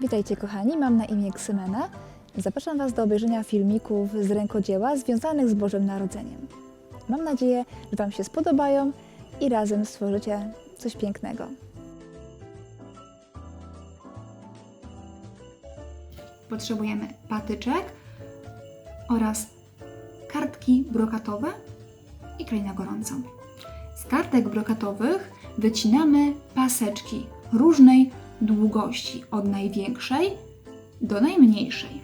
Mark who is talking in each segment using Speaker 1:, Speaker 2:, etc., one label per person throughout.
Speaker 1: Witajcie kochani, mam na imię Ksymena. Zapraszam Was do obejrzenia filmików z rękodzieła związanych z Bożym Narodzeniem. Mam nadzieję, że Wam się spodobają i razem stworzycie coś pięknego.
Speaker 2: Potrzebujemy patyczek oraz kartki brokatowe i klej na gorąco. Z kartek brokatowych wycinamy paseczki różnej długości, od największej do najmniejszej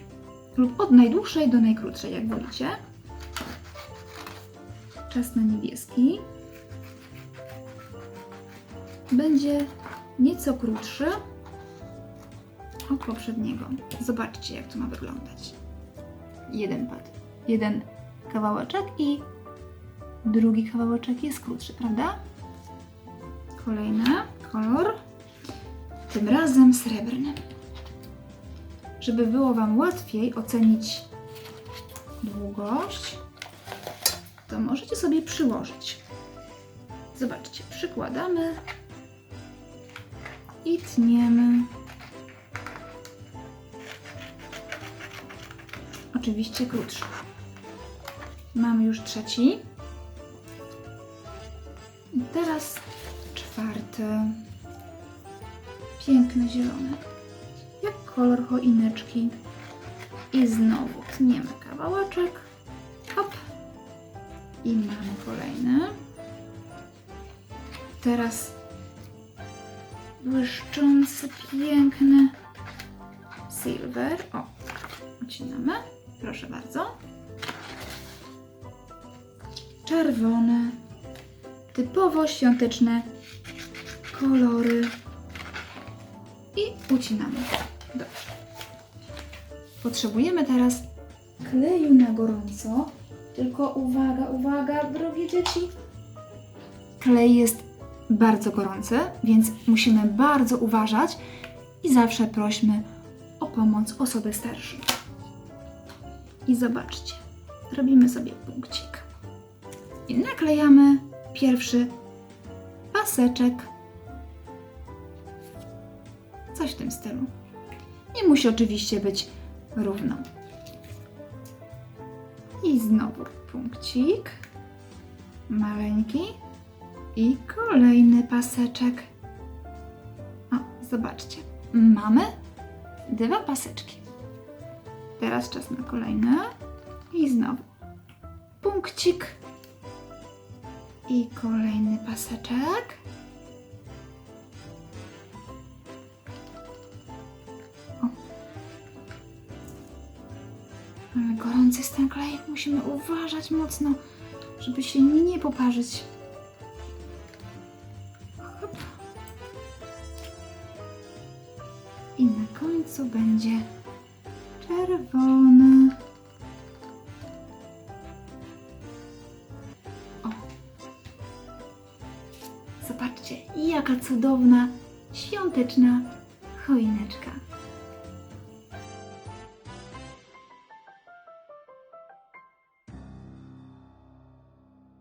Speaker 2: lub od najdłuższej do najkrótszej, jak wolicie. Czas na niebieski. Będzie nieco krótszy od poprzedniego. Zobaczcie, jak to ma wyglądać. Jeden pad, jeden kawałeczek i drugi kawałeczek jest krótszy, prawda? Kolejny kolor, tym razem srebrny. Żeby było Wam łatwiej ocenić długość, to możecie sobie przyłożyć. Zobaczcie, przykładamy i tniemy. Oczywiście krótszy. Mamy już trzeci. I teraz czwarty. Piękny zielony. Jak kolor choineczki. I znowu tniemy kawałeczek. Hop. I mamy kolejny. Teraz błyszczący, piękny silver. O, ucinamy. Proszę bardzo. Czerwone, typowo świąteczne kolory. I ucinamy. Dobrze. Potrzebujemy teraz kleju na gorąco. Tylko uwaga, uwaga, drogie dzieci. Klej jest bardzo gorący, więc musimy bardzo uważać i zawsze prośmy o pomoc osoby starszej. I zobaczcie, robimy sobie punkcik. I naklejamy pierwszy paseczek. Coś w tym stylu. Nie musi oczywiście być równo. I znowu punkcik. Maleńki. I kolejny paseczek. O, zobaczcie. Mamy dwa paseczki. Teraz czas na kolejne. I znowu punkcik. I kolejny paseczek. Ale gorący jest ten klej. Musimy uważać mocno, żeby się nie poparzyć. Hop. I na końcu będzie czerwony. O. Zobaczcie, jaka cudowna, świąteczna choineczka.